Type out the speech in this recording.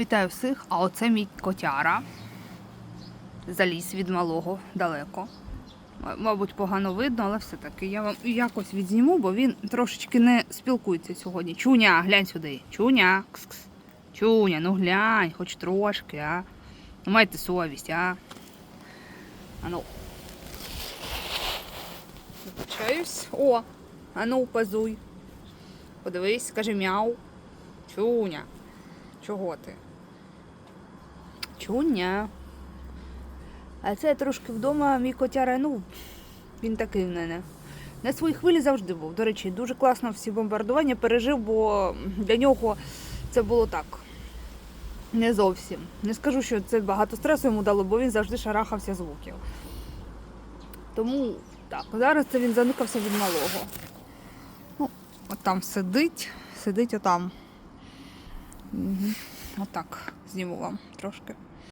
Вітаю всіх, а оце мій котяра. Заліз від малого далеко. Мабуть, погано видно, але все-таки я вам якось відзніму, бо він трошечки не спілкується сьогодні. Чуня, глянь сюди. Чуня. Кс-кс. Чуня, ну глянь, хоч трошки, а. Ну, Майте совість, а. Ану. Вибачаюсь. О, ану, позуй. Подивись, скажи мяу. Чуня. Чого ти? Чуня. А це трошки вдома мій котяра, ну, він такий в мене. На своїй хвилі завжди був. До речі, дуже класно всі бомбардування пережив, бо для нього це було так. Не зовсім. Не скажу, що це багато стресу йому дало, бо він завжди шарахався звуків. Тому так, зараз це він заникався від малого. Ну, от там сидить, сидить отам. Угу. Отак зніму вам трошки.